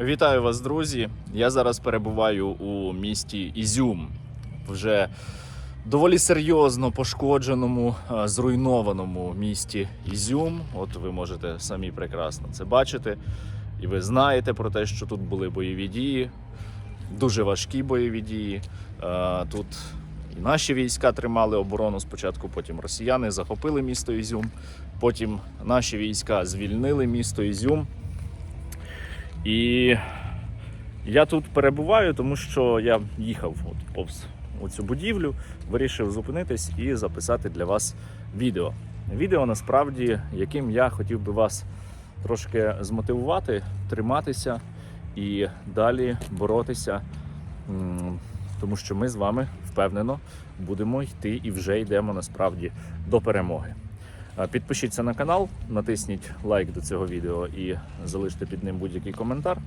Вітаю вас, друзі! Я зараз перебуваю у місті Ізюм, вже доволі серйозно пошкодженому, е, зруйнованому місті Ізюм. От ви можете самі прекрасно це бачити. І ви знаєте про те, що тут були бойові дії, дуже важкі бойові дії. Е, Тут і наші війська тримали оборону спочатку, потім росіяни захопили місто Ізюм, потім наші війська звільнили місто Ізюм. І я тут перебуваю, тому що я їхав от повз оцю будівлю, вирішив зупинитись і записати для вас відео. Відео насправді, яким я хотів би вас трошки змотивувати, триматися і далі боротися, тому що ми з вами впевнено будемо йти і вже йдемо насправді до перемоги. Е, Підпишіться на канал, натисніть лайк до цього відео і залиште під ним будь-який коментар.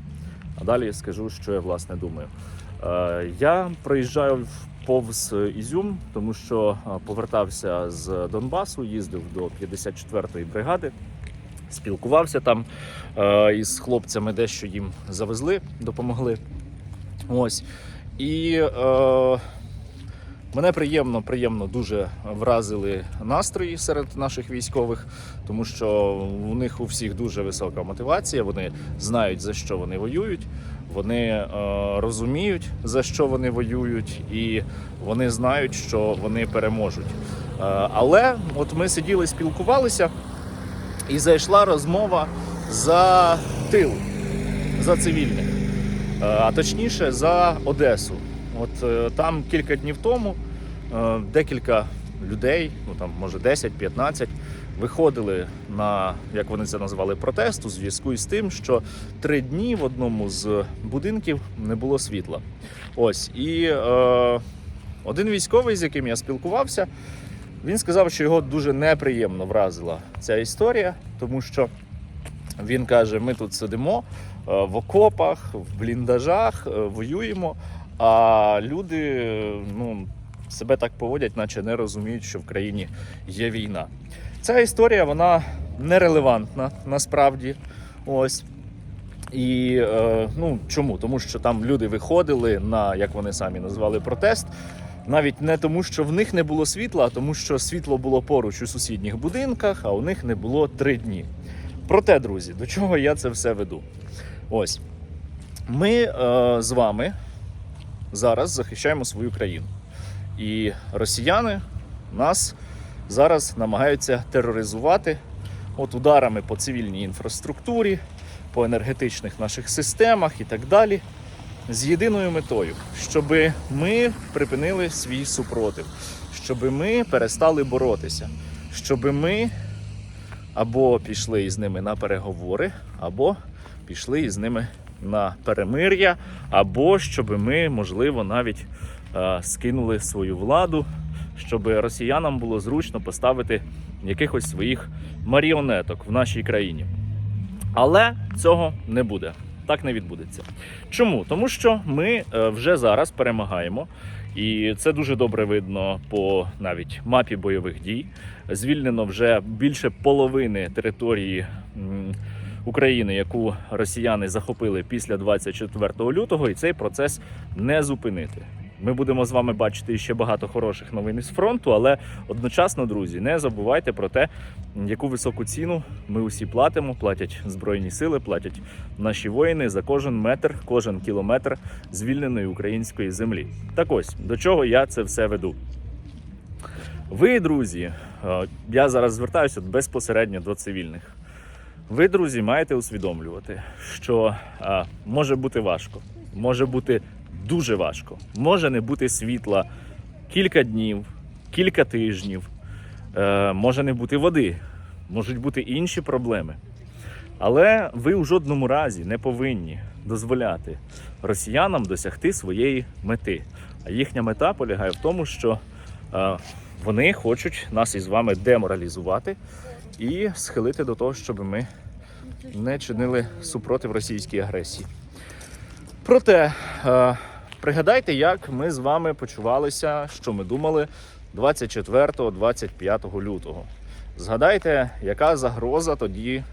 А далі скажу, що я власне думаю. Е, Я проїжджаю повз Ізюм, тому що е, повертався з Донбасу, їздив до 54-ї бригади, спілкувався там із хлопцями, дещо їм завезли, допомогли. Ось. І Мене приємно, приємно дуже вразили настрої серед наших військових, тому що у них у всіх дуже висока мотивація. Вони знають за що вони воюють, вони е, розуміють за що вони воюють, і вони знають, що вони переможуть. Е, але от ми сиділи, спілкувалися, і зайшла розмова за тил, за цивільних, Е, а точніше за Одесу. От е, там кілька днів тому декілька людей, ну там може 10-15, виходили на як вони це назвали протест у зв'язку із тим, що три дні в одному з будинків не було світла. Ось і е, один військовий, з яким я спілкувався, він сказав, що його дуже неприємно вразила ця історія, тому що він каже: ми тут сидимо е, в окопах, в бліндажах, е, воюємо. А люди е, ну, себе так поводять, наче не розуміють, що в країні є війна. Ця історія вона нерелевантна насправді. Ось. І е, ну чому? Тому що там люди виходили на, як вони самі назвали, протест. Навіть не тому, що в них не було світла, а тому, що світло було поруч у сусідніх будинках, а у них не було три дні. Проте, друзі, до чого я це все веду? Ось ми е, з вами зараз захищаємо свою країну. І росіяни нас зараз намагаються тероризувати от ударами по цивільній інфраструктурі, по енергетичних наших системах і так далі. З єдиною метою, щоб ми припинили свій супротив, щоб ми перестали боротися, щоб ми або пішли із ними на переговори, або пішли із ними на перемир'я, або щоб ми, можливо, навіть скинули свою владу, щоб росіянам було зручно поставити якихось своїх маріонеток в нашій країні. Але цього не буде. Так не відбудеться. Чому? Тому що ми е, вже зараз перемагаємо, і це дуже добре видно по навіть мапі бойових дій. Звільнено вже більше половини території України, яку росіяни захопили після 24 лютого, і цей процес не зупинити. Ми будемо з вами бачити ще багато хороших новин із фронту, але одночасно, друзі, не забувайте про те, яку високу ціну ми усі платимо. Платять збройні сили, платять наші воїни за кожен метр, кожен кілометр звільненої української землі. Так ось до чого я це все веду. Ви, друзі, е, я зараз звертаюся безпосередньо до цивільних. Ви, друзі, маєте усвідомлювати, що а, може бути важко, може бути дуже важко, може не бути світла кілька днів, кілька тижнів, е, може не бути води, можуть бути інші проблеми. Але ви у жодному разі не повинні дозволяти росіянам досягти своєї мети. А їхня мета полягає в тому, що е, вони хочуть нас із вами деморалізувати і схилити до того, щоб ми не чинили супротив російській агресії. Проте е, пригадайте, як ми з вами почувалися, що ми думали 24-25 лютого. Згадайте, яка загроза тоді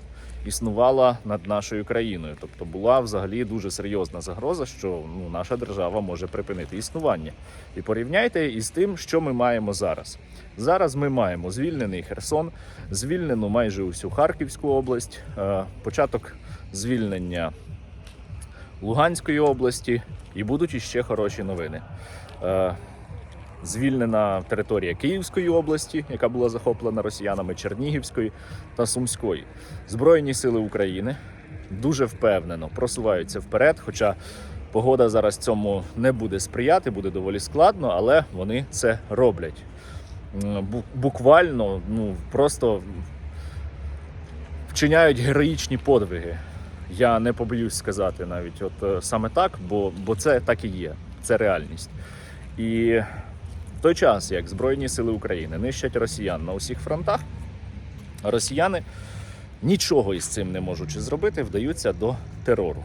існувала над нашою країною. Тобто була взагалі дуже серйозна загроза, що ну, наша держава може припинити існування. І порівняйте із тим, що ми маємо зараз. Зараз ми маємо звільнений Херсон, звільнену майже усю Харківську область, е, початок звільнення Луганської області, і будуть іще хороші новини. Е, Звільнена територія Київської області, яка була захоплена росіянами Чернігівської та Сумської. Збройні сили України дуже впевнено просуваються вперед. Хоча погода зараз цьому не буде сприяти, буде доволі складно, але вони це роблять. Буквально, ну просто вчиняють героїчні подвиги. Я не побоюсь сказати навіть от е, саме так, бо, бо це так і є, це реальність. І в той час, як Збройні Сили України нищать росіян на усіх фронтах, росіяни, нічого із цим не можучи зробити, вдаються до терору.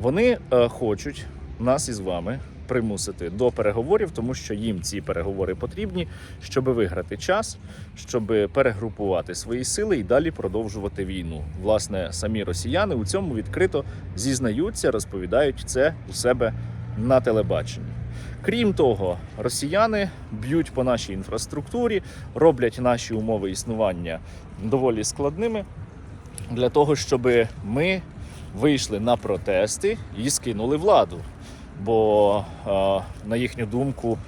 Вони е, хочуть нас із вами примусити до переговорів, тому що їм ці переговори потрібні, щоб виграти час, щоб перегрупувати свої сили і далі продовжувати війну. Власне, самі росіяни у цьому відкрито зізнаються, розповідають це у себе на телебаченні. Крім того, росіяни б'ють по нашій інфраструктурі, роблять наші умови існування доволі складними для того, щоб ми вийшли на протести і скинули владу. Бо, е, на їхню думку,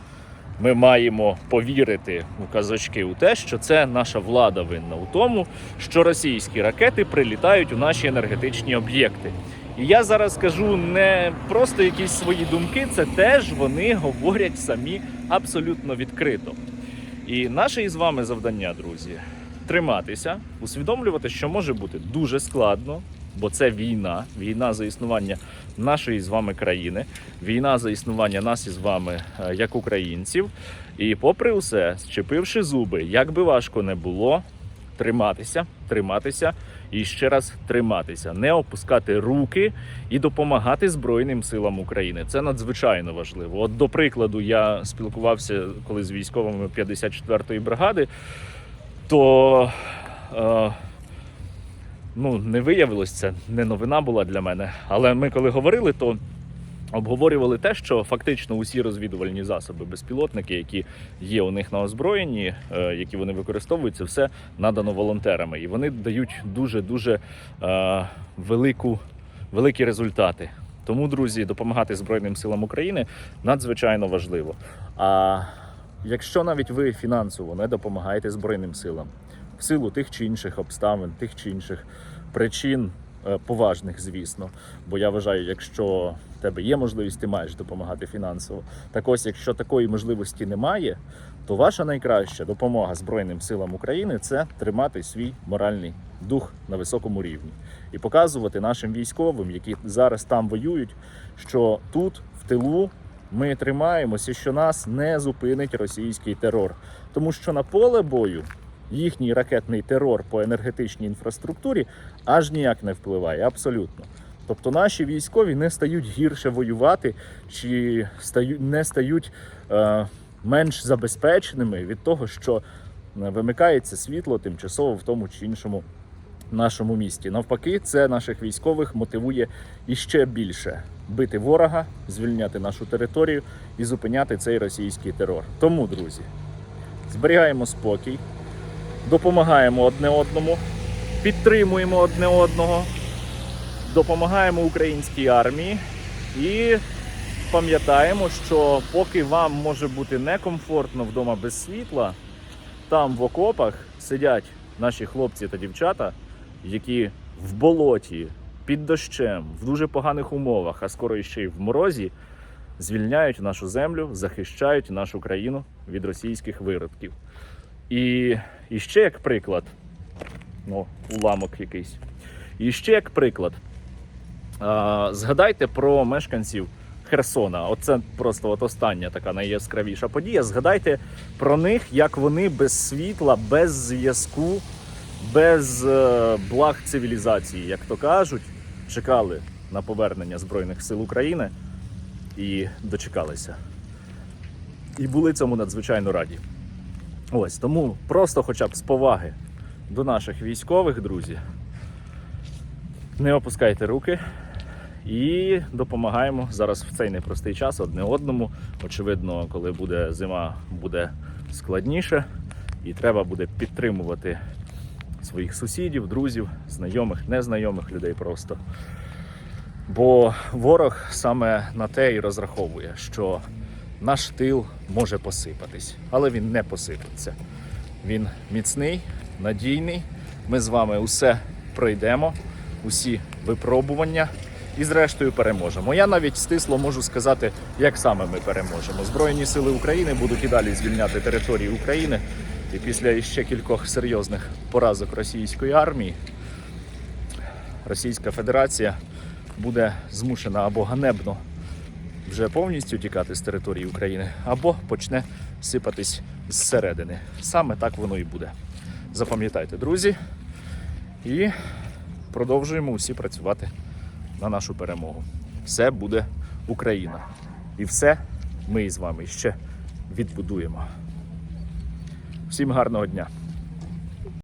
ми маємо повірити у казачки у те, що це наша влада винна у тому, що російські ракети прилітають у наші енергетичні об'єкти. І я зараз скажу не просто якісь свої думки, це теж вони говорять самі абсолютно відкрито. І наше із вами завдання, друзі, триматися, усвідомлювати, що може бути дуже складно, бо це війна, війна за існування нашої з вами країни, війна за існування нас із вами е, як українців. І попри усе, зчепивши зуби, як би важко не було, триматися, триматися і ще раз триматися, не опускати руки і допомагати Збройним силам України. Це надзвичайно важливо. От, до прикладу, я спілкувався коли з військовими 54-ї бригади, то е, ну, не виявилось це, не новина була для мене. Але ми коли говорили, то обговорювали те, що фактично усі розвідувальні засоби, безпілотники, які є у них на озброєнні, е, які вони використовують, це все надано волонтерами. І вони дають дуже дуже е, велику, великі результати. Тому, друзі, допомагати Збройним силам України надзвичайно важливо. А якщо навіть ви фінансово не допомагаєте Збройним силам в силу тих чи інших обставин, тих чи інших причин, е, поважних, звісно. Бо я вважаю, якщо в тебе є можливість, ти маєш допомагати фінансово. Так ось, якщо такої можливості немає, то ваша найкраща допомога Збройним силам України це тримати свій моральний дух на високому рівні і показувати нашим військовим, які зараз там воюють, що тут, в тилу, ми тримаємося, що нас не зупинить російський терор, тому що на поле бою їхній ракетний терор по енергетичній інфраструктурі аж ніяк не впливає, абсолютно. Тобто наші військові не стають гірше воювати чи не стають е, менш забезпеченими від того, що е, вимикається світло тимчасово в тому чи іншому нашому місті. Навпаки, це наших військових мотивує іще більше бити ворога, звільняти нашу територію і зупиняти цей російський терор. Тому, друзі, зберігаємо спокій, допомагаємо одне одному, підтримуємо одне одного, допомагаємо українській армії. І пам'ятаємо, що поки вам може бути некомфортно вдома без світла, там в окопах сидять наші хлопці та дівчата, які в болоті, під дощем, в дуже поганих умовах, а скоро ще й в морозі, звільняють нашу землю, захищають нашу країну від російських виродків. І, і ще як приклад, ну, уламок якийсь. І ще як приклад, а, згадайте про мешканців Херсона. Оце просто от остання така найяскравіша подія. Згадайте про них, як вони без світла, без зв'язку, без е, благ цивілізації, як то кажуть, чекали на повернення Збройних сил України і дочекалися. І були цьому надзвичайно раді. Ось тому просто, хоча б з поваги до наших військових, друзі, Не опускайте руки і допомагаємо зараз в цей непростий час одне одному. Очевидно, коли буде зима, буде складніше, і треба буде підтримувати своїх сусідів, друзів, знайомих, незнайомих людей просто. Бо ворог саме на те і розраховує, що наш тил може посипатись, але він не посипеться. Він міцний, надійний. Ми з вами усе пройдемо, усі випробування і, зрештою, переможемо. Я навіть стисло можу сказати, як саме ми переможемо. Збройні сили України будуть і далі звільняти території України. І після ще кількох серйозних поразок російської армії Російська Федерація буде змушена або ганебно вже повністю тікати з території України, або почне сипатись зсередини. Саме так воно і буде. Запам'ятайте, друзі, і продовжуємо усі працювати на нашу перемогу. Все буде Україна. І все ми із вами ще відбудуємо. Всім гарного дня!